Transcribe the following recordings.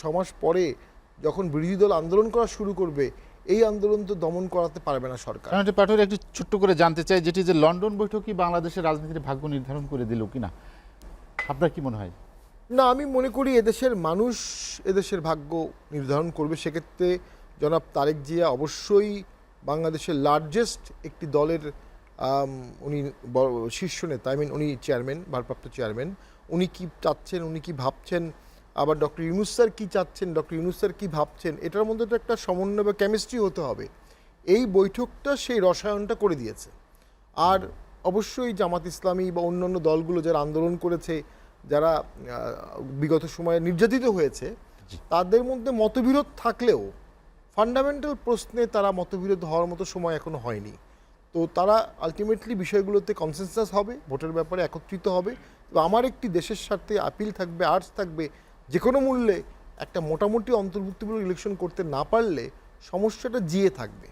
ছমাস পরে যখন বিরোধী দল আন্দোলন করা শুরু করবে এই আন্দোলন তো দমন করাতে পারবে না সরকার। পাঠক একটু ছোট্ট করে জানতে চাই যেটি যে লন্ডন বৈঠকই বাংলাদেশের রাজনীতির ভাগ্য নির্ধারণ করে দিল কিনা? আপনার কি মনে হয়? না আমি মনে করি এদেশের মানুষ এদেশের ভাগ্য নির্ধারণ করবে। সেক্ষেত্রে জনাব তারেক জিয়া অবশ্যই বাংলাদেশের লার্জেস্ট একটি দলের উনি বড় শীর্ষ নেতা আই মিন উনি চেয়ারম্যান ভারপ্রাপ্ত চেয়ারম্যান উনি কি চাচ্ছেন উনি কি ভাবছেন আবার ডক্টর ইউনুস স্যার কী চাচ্ছেন ডক্টর ইউনুস স্যার কী ভাবছেন এটার মধ্যে তো একটা সমন্বয় বা কেমিস্ট্রি হতে হবে। এই বৈঠকটা সেই রসায়নটা করে দিয়েছে। আর অবশ্যই জামাত ইসলামী বা অন্যান্য দলগুলো যারা আন্দোলন করেছে যারা বিগত সময়ে নির্যাতিত হয়েছে তাদের মধ্যে মতবিরোধ থাকলেও ফান্ডামেন্টাল প্রশ্নে তারা মতবিরোধ হওয়ার মতো সময় এখনও হয়নি। তো তারা আলটিমেটলি বিষয়গুলোতে কনসেনসাস হবে ভোটের ব্যাপারে একত্রিত হবে। তো আমার একটি দেশের স্বার্থে আপিল থাকবে আর্টস থাকবে যে কোনো মূল্যে একটা মোটামুটি অন্তর্ভুক্তিমূলক ইলেকশন করতে না পারলে সমস্যাটা জিয়ে থাকবে।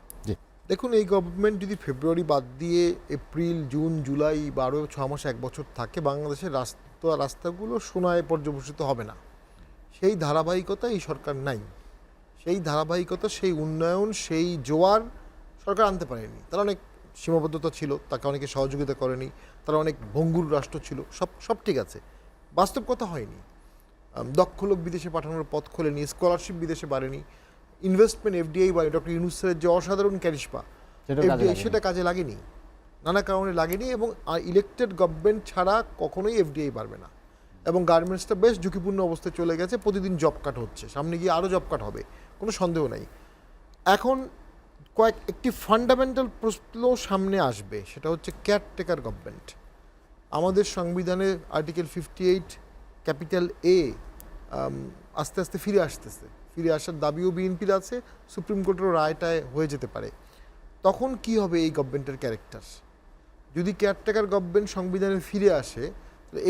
দেখুন এই গভর্নমেন্ট যদি ফেব্রুয়ারি বাদ দিয়ে এপ্রিল জুন জুলাই বারো ছ মাস এক বছর থাকে বাংলাদেশের রাস্তা রাস্তাগুলো সোনায় পর্যবসিত হবে না। সেই ধারাবাহিকতা এই সরকার নাই। সেই ধারাবাহিকতা সেই উন্নয়ন সেই জোয়ার সরকার আনতে পারেনি। তারা অনেক সীমাবদ্ধতা ছিল তাকে অনেকে সহযোগিতা করেনি তারা অনেক ভঙ্গুর রাষ্ট্র ছিল সব সব ঠিক আছে। বাস্তব কথা হয়নি। দক্ষ লোক বিদেশে পাঠানোর পথ খোলেনি স্কলারশিপ বিদেশে বাড়েনি। ইনভেস্টমেন্ট এফডিআই বাড়ে ডক্টর ইউনুসের যে অসাধারণ ক্যারিশপা সেটাও এফডিআই সেটা কাজে লাগেনি। নানা কারণে লাগেনি এবং ইলেকটেড গভর্নমেন্ট ছাড়া কখনোই এফডিআই পারবে না। এবং গার্মেন্টসটা বেশ ঝুঁকিপূর্ণ অবস্থায় চলে গেছে। প্রতিদিন জব কাট হচ্ছে। সামনে গিয়ে আরও জব কাট হবে। কোনো সন্দেহ নাই। এখন কয়েক একটি ফান্ডামেন্টাল প্রশ্ন সামনে আসবে। সেটা হচ্ছে কেয়ারটেকার গভর্নমেন্ট আমাদের সংবিধানের article fifty eight capital A আস্তে আস্তে ফিরে আসতেছে। ফিরে আসার দাবিও বিএনপির আছে, সুপ্রিম কোর্টেরও রায়টায় হয়ে যেতে পারে। তখন কি হবে এই গভর্নমেন্টের ক্যারেক্টার যদি কেয়ারটেকার গভর্নমেন্ট সংবিধানে ফিরে আসে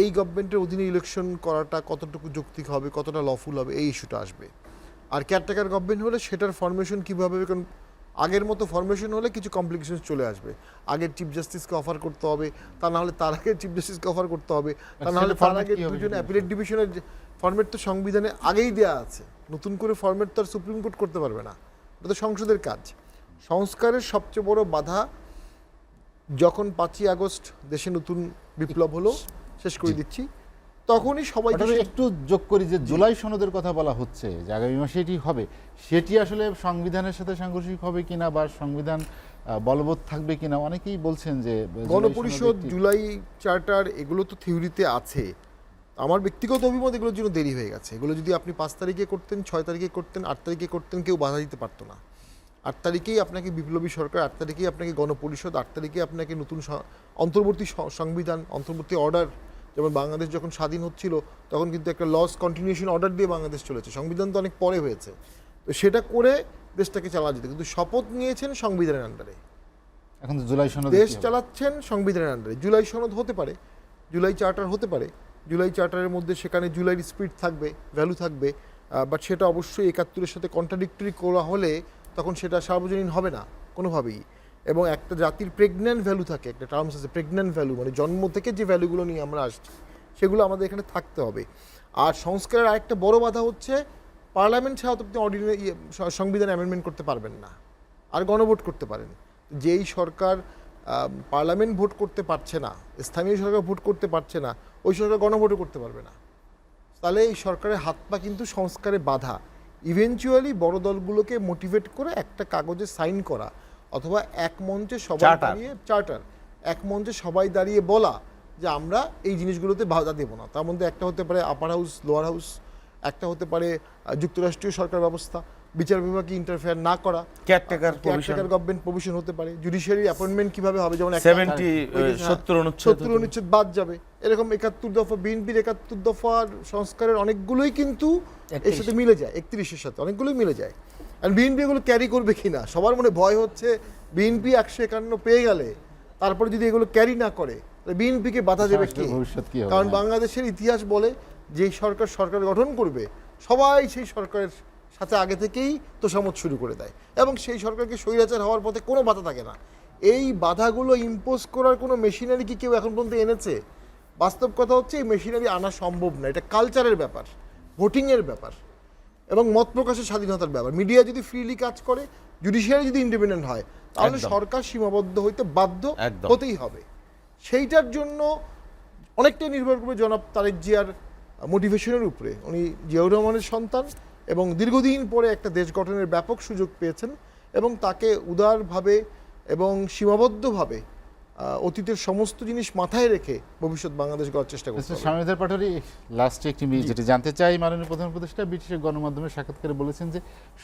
এই গভর্নমেন্টের অধীনে ইলেকশন করাটা কতটুকু যৌক্তিক হবে, কতটা লফুল হবে, এই ইস্যুটা আসবে। আর কেয়ারটেকার গভর্নমেন্ট হলে সেটার ফরমেশন কীভাবে কারণ আগের মতো ফরমেশন হলে কিছু কমপ্লিকেশন চলে আসবে। আগের চিফ জাস্টিসকে অফার করতে হবে তা না হলে তার আগে চিফ জাস্টিসকে অফার করতে হবে তা না হলে তার আগে দুজন অ্যাপিলেট ডিভিশনের ফরম্যাট তো সংবিধানে আগেই দেওয়া আছে। নতুন করে ফরম্যাট তো আর সুপ্রিম কোর্ট করতে পারবে না। এটা তো সংসদের কাজ। সংস্কারের সবচেয়ে বড় বাধা যখন পাঁচই আগস্ট দেশে নতুন বিপ্লব হলো শেষ করে দিচ্ছি। তখনই সবাই একটু যোগ করি যে জুলাই সনদের কথা বলা হচ্ছে যে আগামী মাসে এটি হবে সেটি আসলে সংবিধানের সাথে সাংঘর্ষিক হবে কিনা বা সংবিধান বলবৎ থাকবে কিনা অনেকেই বলছেন যে গণপরিষদ জুলাই চার্টার এগুলো তো থিওরিতে আছে। আমার ব্যক্তিগত অভিমত এগুলোর জন্য দেরি হয়ে গেছে। এগুলো যদি আপনি পাঁচ তারিখে করতেন ছয় তারিখে করতেন আট তারিখে করতেন কেউ বাধা দিতে পারতো না। আট তারিখেই আপনাকে বিপ্লবী সরকার আট তারিখেই আপনাকে গণপরিষদ আট তারিখে আপনাকে নতুন অন্তর্বর্তী সংবিধান অন্তর্বর্তী অর্ডার যেমন বাংলাদেশ যখন স্বাধীন হচ্ছিল তখন কিন্তু একটা লস কন্টিনিউশন অর্ডার দিয়ে বাংলাদেশ চলেছে। সংবিধান তো অনেক পরে হয়েছে। তো সেটা করে দেশটাকে চালা যেত। কিন্তু শপথ নিয়েছেন সংবিধানের আন্ডারে এখন জুলাই সনদ দেশ চালাচ্ছেন সংবিধানের আন্ডারে জুলাই সনদ হতে পারে। জুলাই চার্টার হতে পারে। জুলাই চার্টারের মধ্যে সেখানে জুলাইয়ের স্পিড থাকবে ভ্যালু থাকবে বাট সেটা অবশ্যই একাত্তরের সাথে কন্ট্রাডিক্টরি করা হলে তখন সেটা সার্বজনীন হবে না কোনোভাবেই। এবং একটা জাতির প্রেগন্যান্ট ভ্যালু থাকে, একটা টার্মস আছে প্রেগন্যান্ট ভ্যালু মানে জন্ম থেকে যে ভ্যালুগুলো নিয়ে আমরা আসছি, সেগুলো আমাদের এখানে থাকতে হবে। আর সংস্কারের আরেকটা বড় বাধা হচ্ছে পার্লামেন্ট ছাড়া তো আপনি অর্ডিনারি সংবিধান অ্যামেন্ডমেন্ট করতে পারবেন না, আর গণভোট করতে পারেন। যেই সরকার পার্লামেন্ট ভোট করতে পারছে না, স্থানীয় সরকার ভোট করতে পারছে না, ওই সরকার গণভোটও করতে পারবে না। তাহলে এই সরকারের হাত পা কিন্তু সংস্কারে বাধা। ইভেনচুয়ালি বড় দলগুলোকে মোটিভেট করে একটা কাগজে সাইন করা অথবা এক মঞ্চে সবাই দাঁড়িয়ে চার্টার। এক মঞ্চে সবাই দাঁড়িয়ে বলা যে আমরা এই জিনিসগুলোতে বাধা দেবো না। তার মধ্যে একটা হতে পারে আপার হাউস লোয়ার হাউস একটা হতে পারে যুক্তরাষ্ট্রীয় সরকার ব্যবস্থা বিচার বিভাগকে ইন্টারফেয়ার না করা কেয়ারটেকার কেয়ারটেকার গভর্নমেন্ট প্রভিশন হতে পারে জুডিশিয়ারি অ্যাপয়েন্টমেন্ট কীভাবে হবে যেমন একটা- সেভেন্টি ওই যে, হ্যাঁ, সত্তর অনুচ্ছেদ সত্তর অনুচ্ছেদ বাদ যাবে। এরকম একাত্তর দফা বিএনপির একাত্তর দফার সংস্কারের অনেকগুলোই কিন্তু এর সাথে মিলে যায় একত্রিশের সাথে অনেকগুলোই মিলে যায়। আর বিএনপি এগুলো ক্যারি করবে কি না সবার মনে ভয় হচ্ছে বিএনপি একশো একান্ন পেয়ে গেলে তারপরে যদি এগুলো ক্যারি না করে তাহলে বিএনপিকে বাধা দেবে কি? কারণ। বাংলাদেশের ইতিহাস বলে যে সরকার সরকার গঠন করবে সবাই সেই সরকারের সাথে আগে থেকেই তোষামত শুরু করে দেয়। এবং সেই সরকারকে স্বৈরাচার হওয়ার পথে কোনো বাধা থাকে না। এই বাধাগুলো ইম্পোজ করার কোনো মেশিনারি কি কেউ এখন পর্যন্ত এনেছে? বাস্তব কথা হচ্ছে এই মেশিনারি আনা সম্ভব না। এটা কালচারের ব্যাপার ভোটিংয়ের ব্যাপার। এবং মত প্রকাশের স্বাধীনতার ব্যাপার। মিডিয়া যদি ফ্রিলি কাজ করে জুডিশিয়ারি যদি ইন্ডিপেন্ডেন্ট হয় তাহলে সরকার সীমাবদ্ধ হইতে বাধ্য হতেই হবে। সেইটার জন্য অনেকটাই নির্ভর করবে জনাব তারেক জিয়ার মোটিভেশনের উপরে। উনি জিয়াউর রহমানের সন্তান এবং দীর্ঘদিন পরে একটা দেশ গঠনের ব্যাপক সুযোগ পেয়েছেন এবং তাকে উদারভাবে এবং সীমাবদ্ধভাবে অতীতের সমস্ত জিনিস মাথায় রেখে ভবিষ্যৎ বাংলাদেশ গড়ার চেষ্টা হবে। স্বামীদের পাঠারি লাস্টে একটি মিনিট যেটি জানতে চাই মাননীয় প্রধান উপদেষ্টা ব্রিটিশের গণমাধ্যমে সাক্ষাৎকারে বলেছেন যে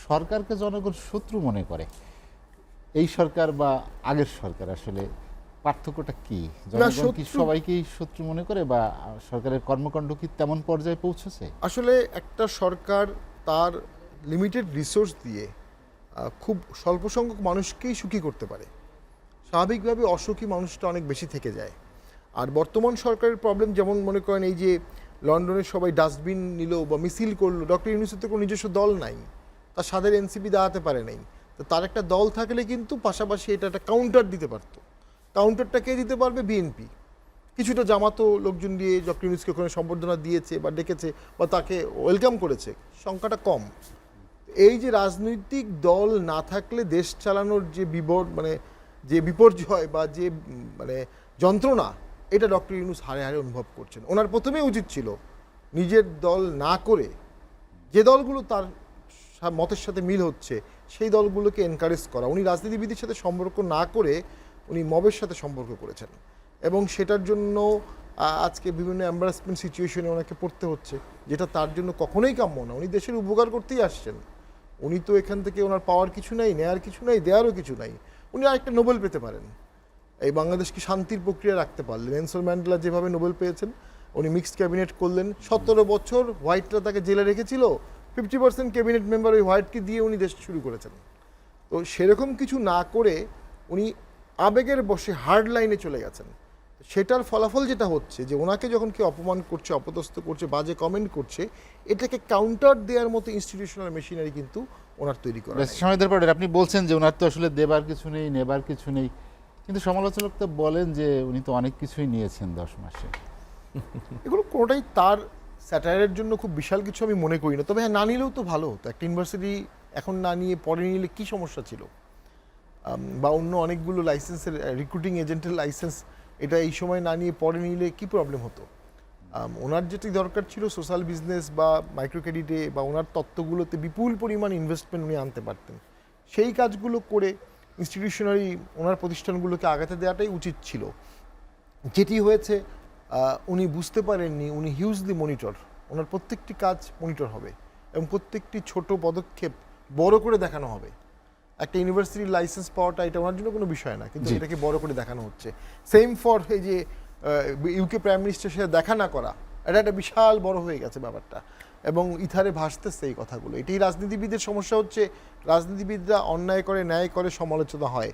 সরকারকে জনগণ শত্রু মনে করে। এই সরকার বা আগের সরকার আসলে পার্থক্যটা কি? জনগণ কি সবাইকেই শত্রু মনে করে বা সরকারের কর্মকাণ্ড কি তেমন পর্যায়ে পৌঁছেছে? আসলে একটা সরকার তার লিমিটেড রিসোর্স দিয়ে খুব স্বল্প সংখ্যক মানুষকেই সুখী করতে পারে। স্বাভাবিকভাবে অসুখী মানুষটা অনেক বেশি থেকে যায়। আর বর্তমান সরকারের প্রবলেম যেমন মনে করেন এই যে লন্ডনের সবাই ডাস্টবিন নিল বা মিছিল করল ডক্টর ইউনুসের তো কোনো নিজস্ব দল নাই। তার সাদের এনসিপি দাঁড়াতে পারে নাই। তো তার একটা দল থাকলে কিন্তু পাশাপাশি এটা একটা কাউন্টার দিতে পারতো। কাউন্টারটা কে দিতে পারবে? বিএনপি কিছুটা জামাতো লোকজন দিয়ে ডক্টর ইউনুসকে ওখানে সম্বর্ধনা দিয়েছে বা ডেকেছে বা তাকে ওয়েলকাম করেছে। সংখ্যাটা কম। এই যে রাজনৈতিক দল না থাকলে দেশ চালানোর যে বিবর মানে যে বিপর্যয় বা যে মানে যন্ত্রণা, এটা ডক্টর ইউনুস হারে হারে অনুভব করছেন। ওনার প্রথমেই উচিত ছিল নিজের দল না করে যে দলগুলো তার মতের সাথে মিল হচ্ছে, সেই দলগুলোকে এনকারেজ করা। উনি রাজনীতিবিদের সাথে সম্পর্ক না করে উনি মবের সাথে সম্পর্ক করেছেন। এবং সেটার জন্য আজকে বিভিন্ন এম্বারাসমেন্ট সিচুয়েশনে ওনাকে পড়তে হচ্ছে, যেটা তার জন্য কখনোই কাম্য না। উনি দেশের উপকার করতেই আসছেন। উনি তো এখান থেকে ওনার পাওয়ার কিছু নাই, নেয়ার কিছু নাই দেওয়ারও কিছু নাই। উনি আরেকটা নোবেল পেতে পারেন। এই বাংলাদেশকে শান্তির প্রক্রিয়া রাখতে পারলেন? নেনসন ম্যান্ডেলা যেভাবে নোবেল পেয়েছেন, উনি মিক্সড ক্যাবিনেট করলেন। সতেরো বছর হোয়াইটরা তাকে জেলে রেখেছিল। ফিফটি পার্সেন্ট ক্যাবিনেট মেম্বার ওই হোয়াইটকে দিয়ে উনি দেশ শুরু করেছেন। তো সেরকম কিছু না করে উনি আবেগের বসে হার্ড লাইনে চলে গেছেন। সেটার ফলাফল যেটা হচ্ছে যে ওনাকে যখন কেউ অপমান করছে অপদস্থ করছে বাজে কমেন্ট করছে এটাকে কাউন্টার দেওয়ার মতো ইনস্টিটিউশনাল মেশিনারি কিন্তু ওনার তৈরি করা নেই। স্বামীদের পাঠারি আপনি বলছেন যে ওনার তো আসলে দেবার কিছু নেই নেবার কিছু নেই। কিন্তু সমালোচক তো বলেন যে উনি তো অনেক কিছুই নিয়েছেন দশ মাসে। এগুলো কোনোটাই তার স্যাটায়ারের জন্য খুব বিশাল কিছু আমি মনে করি না। তবে হ্যাঁ না নিলেও তো ভালো হতো। একটা ইউনিভার্সিটি এখন না নিয়ে পরে নিলে কী সমস্যা ছিল? বা অন্য অনেকগুলো লাইসেন্সের রিক্রুটিং এজেন্টের লাইসেন্স এটা এই সময় না নিয়ে পরে নিলে কি প্রবলেম হতো? ওনার যেটি দরকার ছিল সোশ্যাল বিজনেস বা মাইক্রো ক্রেডিটে বা ওনার তত্ত্বগুলোতে বিপুল পরিমাণ ইনভেস্টমেন্ট উনি আনতে পারতেন। সেই কাজগুলো করে ইনস্টিটিউশনারি ওনার প্রতিষ্ঠানগুলোকে আগাতে দেওয়াটাই উচিত ছিল। যেটি হয়েছে উনি বুঝতে পারেননি, উনি হিউজলি মনিটর ওনার প্রত্যেকটি কাজ মনিটর হবে এবং প্রত্যেকটি ছোট পদক্ষেপ বড় করে দেখানো হবে। একটা ইউনিভার্সিটির লাইসেন্স পাওয়াটা এটা ওনার জন্য কোনো বিষয় না কিন্তু এটাকে বড় করে দেখানো হচ্ছে। সেম ফর এই যে ইউকে প্রাইম মিনিস্টার সাথে দেখা না করা এটা একটা বিশাল বড় হয়ে গেছে ব্যাপারটা। এবং ইথারে ভাসতেছে এই কথাগুলো। এটাই রাজনীতিবিদের সমস্যা হচ্ছে রাজনীতিবিদরা অন্যায় করে ন্যায় করে সমালোচনা হয়।